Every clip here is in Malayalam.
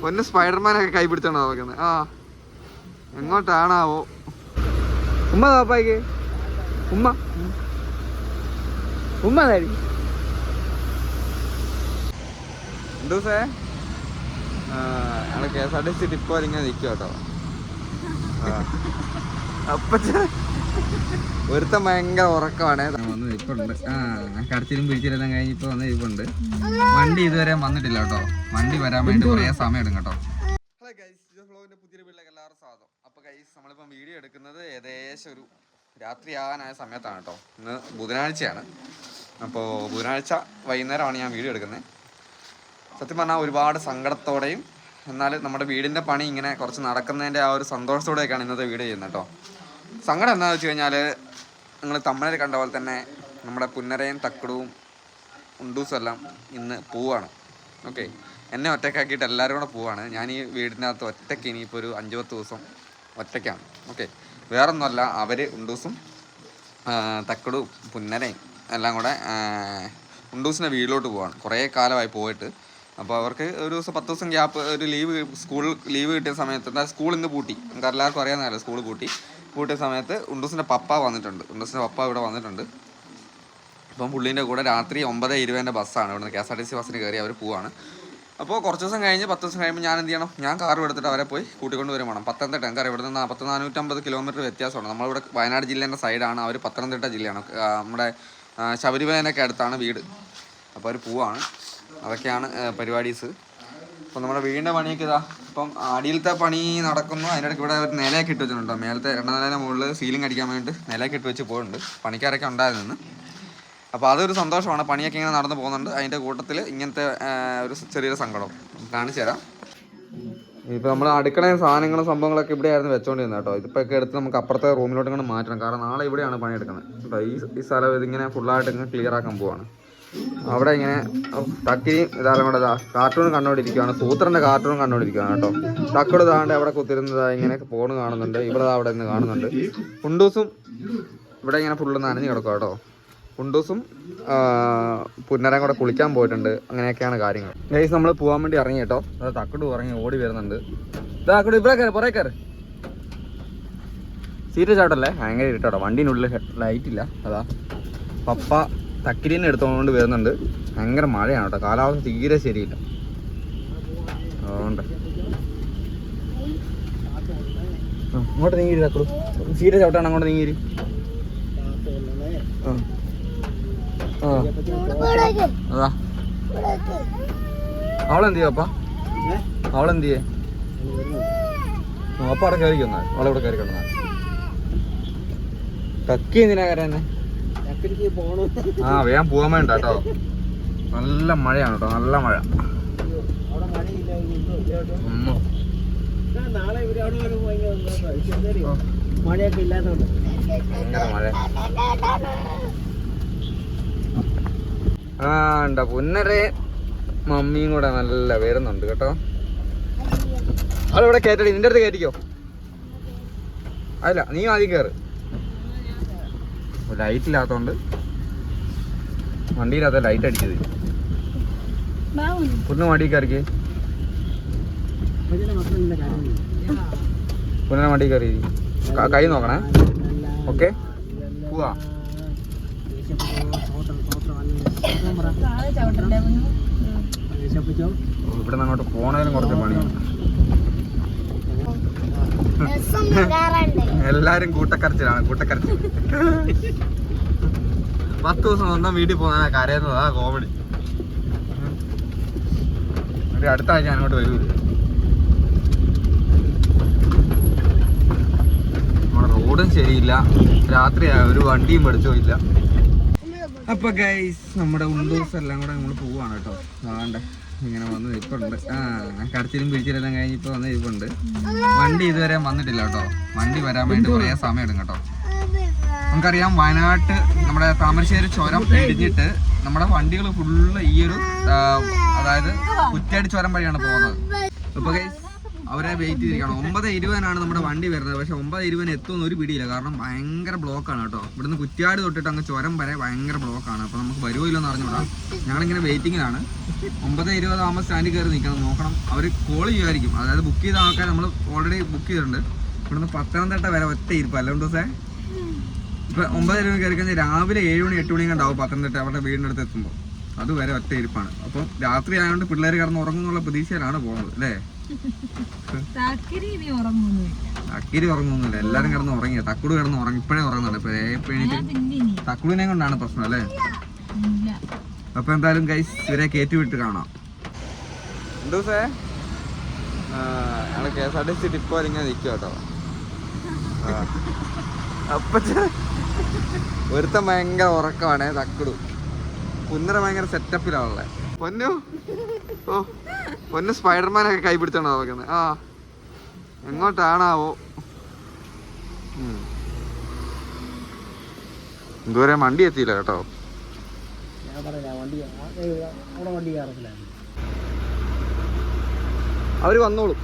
പൊന്ന് സ്പൈഡർമാനൊക്കെ കൈ പിടിച്ചോണ്ടാ നോക്കുന്നത്? ആ. എങ്ങോട്ടാണാവോ? ഉമ്മ നോപ്പായിക്ക് ഉമ്മ. ഉമ്മ നേടി ദിവസേ ഞങ്ങൾ K S R T C depot ഇങ്ങനെ നിൽക്കുക കേട്ടോ അപ്പച്ച ഒരുത്തൻ ഭയങ്കര ഉറക്കമാണ്. വന്ന് നിൽപ്പുണ്ട് ആ കടച്ചിലും പിടിച്ചിലെല്ലാം കഴിഞ്ഞ് ഇപ്പൊ വന്ന് നിൽപ്പുണ്ട് വണ്ടി ഇതുവരെ വന്നിട്ടില്ല കേട്ടോ. വണ്ടി വരാൻ വേണ്ടി കുറേ സമയം എടുക്കും കേട്ടോ. ഹലോ ഗൈസ് വീട്ടിലേക്ക് എല്ലാവർക്കും സ്വാഗതം. അപ്പോൾ ഗൈസ് നമ്മളിപ്പം വീഡിയോ എടുക്കുന്നത് ഏകദേശം ഒരു രാത്രി ആകാനായ സമയത്താണ് കേട്ടോ. ഇന്ന് ബുധനാഴ്ചയാണ്. അപ്പോൾ ബുധനാഴ്ച വൈകുന്നേരമാണ് ഞാൻ വീഡിയോ എടുക്കുന്നത്. സത്യം പറഞ്ഞാൽ ഒരുപാട് സങ്കടത്തോടെയും എന്നാൽ നമ്മുടെ വീടിന്റെ പണി ഇങ്ങനെ കുറച്ച് നടക്കുന്നതിന്റെ ആ ഒരു സന്തോഷത്തോടെയൊക്കെയാണ് ഇന്നത്തെ വീഡിയോ ചെയ്യുന്നത് കേട്ടോ. സങ്കടം എന്താണെന്ന് വെച്ച് കഴിഞ്ഞാൽ നിങ്ങൾ തമിഴിൽ കണ്ട പോലെ തന്നെ നമ്മുടെ പുന്നരയും തക്കടവും ഉണ്ടൂസും എല്ലാം ഇന്ന് പോവാണ്. ഓക്കെ. എന്നെ ഒറ്റക്കാക്കിയിട്ട് എല്ലാവരും കൂടെ പോവാണ്. ഞാൻ ഈ വീടിനകത്ത് ഒറ്റയ്ക്ക് ഇനിയിപ്പോൾ ഒരു അഞ്ച് പത്ത് ദിവസം ഒറ്റയ്ക്കാണ്. ഓക്കെ. വേറൊന്നുമല്ല അവർ ഉണ്ടൂസും തക്കടും പുന്നരയും എല്ലാം കൂടെ ഉണ്ടൂസിന്റെ വീട്ടിലോട്ട് പോവാണ്. കുറേ കാലമായി പോയിട്ട്. അപ്പോൾ അവർക്ക് ഒരു ദിവസം പത്ത് ദിവസം ഗ്യാപ്പ് ഒരു ലീവ് സ്കൂൾ ലീവ് കിട്ടിയ സമയത്ത് സ്കൂൾ ഇന്ന് പൂട്ടി. നമുക്ക് എല്ലാവർക്കും അറിയാവുന്നതല്ല സ്കൂൾ പൂട്ടി. പൂട്ടിയ സമയത്ത് ഉണ്ടൂസിന്റെ പപ്പ വന്നിട്ടുണ്ട്. ഉണ്ടൂസിന്റെ പപ്പ ഇവിടെ വന്നിട്ടുണ്ട്. അപ്പം പുള്ളീന്റെ കൂടെ രാത്രി ഒമ്പത് ഇരുപതിന്റെ ബസ്സാണ്. ഇവിടുന്ന് K S R T C ബസ്സിന് കയറി അവർ പോവാണ്. അപ്പോൾ കുറച്ച് ദിവസം കഴിഞ്ഞ് പത്ത് ദിവസം കഴിയുമ്പോൾ ഞാൻ എന്ത് ചെയ്യണം? ഞാൻ കാർ എടുത്തിട്ട് അവരെ പോയി കൂട്ടിക്കൊണ്ട് വരും വേണം. പത്തനംതിട്ട എനിക്കറിയാം ഇവിടെ നിന്ന് പത്ത് നാനൂറ്റമ്പത് കിലോമീറ്റർ വ്യത്യാസമാണ് നമ്മളിവിടെ വയനാട് ജില്ലേന്റെ സൈഡാണ് അവർ പത്തനംതിട്ട ജില്ലയാണ്. നമ്മുടെ ശബരിമലേനൊക്കെ അടുത്താണ് വീട്. അപ്പോൾ അവർ പോവാണ്. അതൊക്കെയാണ് പരിപാടീസ്. അപ്പോൾ നമ്മുടെ വീടിന്റെ പണിയൊക്കെ ഇതാ. ഇപ്പം അടിയിലത്തെ പണി നടക്കുന്നു. അതിന്റെ ഇടയ്ക്ക് ഇവിടെ ഒരു നിലയൊക്കെ ഇട്ട് വെച്ചിട്ടുണ്ടോ മേലത്തെ രണ്ടാം നിലയുടെ മുകളിൽ സീലിംഗ് അടിക്കാൻ വേണ്ടിയിട്ട് നിലയൊക്കെ ഇട്ട് വെച്ച് പോയിട്ടുണ്ട്. പണിക്കാരൊക്കെ ഉണ്ടായിരുന്നു അപ്പോൾ അതൊരു സന്തോഷമാണ്. പണിയൊക്കെ ഇങ്ങനെ നടന്നു പോകുന്നുണ്ട്. അതിന്റെ കൂട്ടത്തിൽ ഇങ്ങനത്തെ ഒരു ചെറിയൊരു സങ്കടം. കാണിച്ചു തരാം. ഇപ്പോൾ നമ്മൾ അടുക്കളയും സാധനങ്ങളും സംഭവങ്ങളൊക്കെ ഇവിടെ ആയിരുന്നു വെച്ചോണ്ടിരുന്നത് കേട്ടോ ഇതിപ്പോൾ ഒക്കെ എടുത്ത് നമുക്ക് അപ്പുറത്തെ റൂമിലോട്ട് ഇങ്ങനെ മാറ്റണം. കാരണം നാളെ ഇവിടെയാണ് പണിയെടുക്കുന്നത്. അപ്പോൾ ഈ ഈ സ്ഥലം ഇതിങ്ങനെ ഫുള്ളായിട്ട് ഇങ്ങനെ ക്ലിയർ ആക്കാൻ പോവാണ്. അവിടെ ഇങ്ങനെ തക്കിരിയും ഇതാലും കൂടെ കാർട്ടൂൺ കണ്ടുകൊണ്ടിരിക്കുകയാണ് സൂത്രന്റെ കാർട്ടൂൺ കണ്ടുകൊണ്ടിരിക്കുകയാണ് കേട്ടോ. തക്കട് താണ്ട് അവിടെ കുത്തിരുന്നതാ ഇങ്ങനെ ഫോൺ കാണുന്നുണ്ട്. ഇവിടെ അവിടെ നിന്ന് കാണുന്നുണ്ട്. കുണ്ടൂസും ഇവിടെ ഇങ്ങനെ ഫുള്ള് നനഞ്ഞ് കിടക്കുക കേട്ടോ. കുണ്ടൂസും പുന്നരം കൂടെ കുളിക്കാൻ പോയിട്ടുണ്ട്. അങ്ങനെയൊക്കെയാണ് കാര്യങ്ങൾ. ഗൈസ് നമ്മൾ പോകാൻ വേണ്ടി ഇറങ്ങി കേട്ടോ. അത് തക്കട് ഇറങ്ങി ഓടി വരുന്നുണ്ട്. തക്കട് ഇവിടെ കയറി പുറേ കയറി സീറ്റ് ചാട്ടല്ലേ ഭയങ്കര ഇരുട്ടോ വണ്ടീനുള്ളിൽ ലൈറ്റില്ല അതാ. പപ്പ തക്കിരീനെ എടുത്തുകൊണ്ട് വരുന്നുണ്ട്. ഭയങ്കര മഴയാണ് കേട്ടോ. കാലാവസ്ഥ തീരെ ശരിയില്ല. അതുകൊണ്ട്. അങ്ങോട്ട് നീങ്ങി തക്കടു സീരിയസ് ആയിട്ടാണ് അങ്ങോട്ട് ആ. അതാ. അവളെന്ത് ചെയ്യും അപ്പ? അവളെന്ത് ചെയ്യേ അപ്പ അവിടെ അവളെ അവളെവിടെ കയറി തക്കി എന്തിനാ കയറാനെ ആ വേഗം പോവാൻ വേണ്ട കേട്ടോ. നല്ല മഴയാണ് കേട്ടോ നല്ല മഴ. മഴയൊക്കെ ആ ഉണ്ട പുന്നരെ മമ്മിയും കൂടെ നല്ല വരുന്നുണ്ട് കേട്ടോ. അവളിവിടെ കയറ്റടി നിന്റെ അടുത്ത് കയറ്റിക്കോ അല്ല നീ ആദ്യം കയറ് ലൈറ്റ് ഇല്ലാത്തതുകൊണ്ട് വണ്ടിയിലകത്ത് ലൈറ്റ് അടിച്ചത്. പുന്ന വണ്ടി കയറിക്ക്. പുന്ന വണ്ടി കയറി. ക- കൈ നോക്കണേ. ഓക്കെ. പോവാ. ഇവിടെ നിന്ന് അങ്ങോട്ട് പോണേലും കുറച്ച് പണിയാണ് എല്ലാരും കൂട്ടക്കരച്ചിലാണ് കൂട്ടക്കരച്ചിൽ. പത്ത് ദിവസം ഒന്നാം വീട്ടിൽ പോകുന്ന കരയുന്നതാ കോമഡി ഒരു അടുത്ത ആഴ്ച അങ്ങോട്ട് വരൂ. നമ്മുടെ റോഡും ശരിയില്ല. രാത്രി ഒരു വണ്ടിയും പഠിച്ചോ അപ്പൊ ഗൈസ് നമ്മുടെ ഉണ്ടൂസ് എല്ലാം കൂടെ നമ്മൾ പോവാണ് കേട്ടോ. ആണ്ടെ ഇങ്ങനെ വന്ന് നിൽപ്പുണ്ട്. ആ കടച്ചിലും പിടിച്ചിലെല്ലാം കഴിഞ്ഞ് ഇപ്പൊ വന്ന് നിൽപ്പുണ്ട്. വണ്ടി ഇതുവരെ വന്നിട്ടില്ല കേട്ടോ. വണ്ടി വരാൻ വേണ്ടി കുറേ സമയം എടുക്കും കേട്ടോ. നമുക്കറിയാം വയനാട്ട് നമ്മുടെ താമരശ്ശേരി ചുരം ഇടിഞ്ഞിട്ട് നമ്മുടെ വണ്ടികൾ ഫുള്ള് ഈ ഒരു അതായത് കുറ്റാടി ചുരം വഴിയാണ് പോകുന്നത്. ഇപ്പൊ അവരെ വെയിറ്റ് ചെയ്തിരിക്കണം ഒമ്പത് ഇരുപതിനാണ് നമ്മുടെ വണ്ടി വരുന്നത്. പക്ഷെ ഒമ്പത് ഇരുപതിന് എത്തുമെന്ന് ഒരു പിടിയില്ല. കാരണം ഭയങ്കര ബ്ലോക്കാണ് കേട്ടോ. ഇവിടുന്ന് കുറ്റ്യാട് തൊട്ടിട്ട് അങ്ങ് ചുരം വരെ ഭയങ്കര ബ്ലോക്കാണ് അപ്പൊ നമുക്ക് വരുമോ ഇല്ലെന്ന് അറിഞ്ഞൂടാ ഞങ്ങളിങ്ങനെ വെയിറ്റിങ്ങിലാണ് ഒമ്പത് ഇരുപതാകുമ്പോൾ സ്റ്റാൻഡിൽ കയറി നിൽക്കണം. നോക്കണം. അവർ കോൾ ചെയ്യുമായിരിക്കും. അതായത് ബുക്ക് ചെയ്ത ആൾക്കാർ നമ്മൾ ഓൾറെഡി ബുക്ക് ചെയ്തിട്ടുണ്ട്. ഇവിടുന്ന് പത്തനംതിട്ട വരെ ഒറ്റ ഇരിപ്പ്. അല്ല ദിവസേ ഇപ്പൊ ഒമ്പത് രൂപ കയറി കഴിഞ്ഞാൽ രാവിലെ ഏഴ് മണി എട്ട് മണി കണ്ടാവും പത്തനംതിട്ട അവരുടെ വീടിന്റെ അടുത്ത് എത്തുമ്പോൾ അത് വരെ ഒറ്റ ഇരിപ്പാണ്. അപ്പം രാത്രി ആയതുകൊണ്ട് പിള്ളേർ കിടന്ന് ഉറങ്ങുന്നുള്ള പ്രതീക്ഷയിലാണ് പോകുന്നത് അല്ലേ? താക്കിരി ഇനി ഉറങ്ങുന്നില്ല അക്കിരി ഉറങ്ങുന്നില്ല എല്ലാരും കിടന്ന് ഉറങ്ങിയ. തക്കുട് കിടന്ന് ഉറങ്ങി. ഇപ്പോഴേ ഉറങ്ങുന്നുണ്ട്. തക്കുടിനെ കൊണ്ടാണ് പ്രശ്നം അല്ലേ? അപ്പൊ എന്തായാലും ഗൈസ് ഇവരെ കയറ്റി വിട്ട് കാണാം ദിവസേ? ഞങ്ങൾ K S R T C depot ഇങ്ങനെ നിൽക്കുക കേട്ടോ അപ്പൊ ഒരുത്തൻ ഭയങ്കര ഉറക്കമാണ് തക്കുടു. കുന്നര ഭയങ്കര സെറ്റപ്പിലാണുള്ളത് പൊന്നു? ഓ പൊന്നു സ്പൈഡർമാനൊക്കെ കൈ പിടിച്ചാണോ നോക്കുന്നത് ആ. എങ്ങോട്ടാണാവോ. ഇതുവരെ വണ്ടി എത്തിയില്ല കേട്ടോ. ഞാൻ പറഞ്ഞ അവർ വന്നോളും.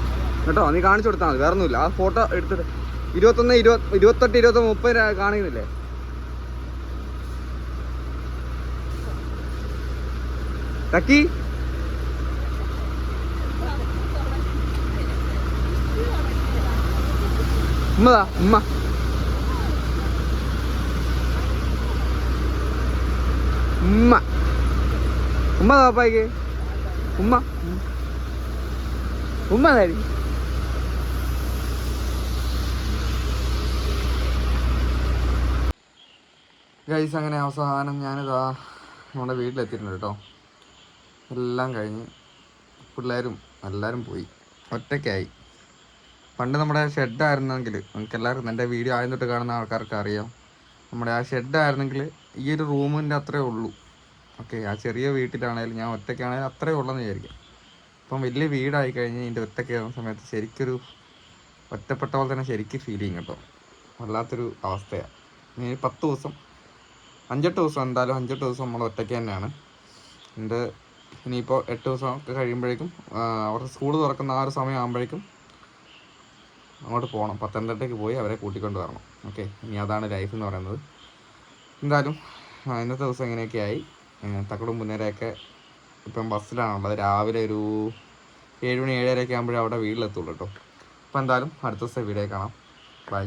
കേട്ടോ നീ കാണിച്ചു കൊടുത്താൽ മതി. വേറെ ഒന്നുമില്ല ആ ഫോട്ടോ എടുത്തിട്ട് ഇരുപത്തൊന്ന് ഇരുപത് ഇരുപത്തെട്ട് ഇരുപത്തൊന്ന് മുപ്പത് കാണിക്കുന്നില്ലേ? ടക്കി ഉമ്മതാ ഉമ്മ. ഉമ്മ. ഉമ്മ പാപ്പായിക്ക് ഉമ്മ. ഉമ്മ തരി. ഗൈസ് അങ്ങനെ അവസാനം ഞാനിതാ നമ്മുടെ വീട്ടിലെത്തിയിട്ടുണ്ട് കേട്ടോ. എല്ലാം കഴിഞ്ഞ് പിള്ളേരും എല്ലാവരും പോയി. ഒറ്റയ്ക്കായി. പണ്ട് നമ്മുടെ ഷെഡായിരുന്നെങ്കിൽ നിങ്ങൾക്ക് എല്ലാവർക്കും എന്റെ വീഡിയോ ആദ്യം തൊട്ട് കാണുന്ന ആൾക്കാർക്ക് അറിയാം നമ്മുടെ ആ ഷെഡായിരുന്നെങ്കിൽ ഈ ഒരു റൂമിന്റെ അത്രേ ഉള്ളൂ. ഓക്കെ ആ ചെറിയ വീട്ടിലാണെങ്കിലും ഞാൻ ഒറ്റയ്ക്കാണെങ്കിലും അത്രേ ഉള്ളെന്ന് വിചാരിക്കാം. അപ്പം വലിയ വീടായി കഴിഞ്ഞ് ഇതിന്റെ ഒറ്റയ്ക്ക് കയറുന്ന സമയത്ത് ശരിക്കൊരു ഒറ്റപ്പെട്ട പോലെ തന്നെ ശരിക്കും ഫീൽ ചെയ്യും കേട്ടോ. വല്ലാത്തൊരു അവസ്ഥയാണ് ഇനി പത്ത് ദിവസം അഞ്ചെട്ട് ദിവസം എന്തായാലും അഞ്ചെട്ട് ദിവസം നമ്മൾ ഒറ്റയ്ക്ക് തന്നെയാണ്. എന്റെ ഇനിയിപ്പോൾ എട്ട് ദിവസം ഒക്കെ കഴിയുമ്പോഴേക്കും അവരുടെ സ്കൂൾ തുറക്കുന്ന ആ ഒരു സമയം ആകുമ്പോഴേക്കും അങ്ങോട്ട് പോകണം. പത്തനംതിട്ടയ്ക്ക് പോയി അവരെ കൂട്ടിക്കൊണ്ട് വരണം. ഓക്കെ ഇനി അതാണ് ലൈഫ് എന്ന് പറയുന്നത്. എന്തായാലും ഇന്നത്തെ ദിവസം ഇങ്ങനെയൊക്കെ ആയി. തക്കടും മുന്നേരെയൊക്കെ ഇപ്പം ബസ്സിലാണുള്ളത്. രാവിലെ ഒരു ഏഴ് മണി ഏഴരയൊക്കെ ആകുമ്പോഴേ അവിടെ വീട്ടിലെത്തുള്ളൂ കേട്ടോ. അപ്പോൾ എന്തായാലും അടുത്ത ദിവസം വീഡിയോ കാണാം. ബൈ.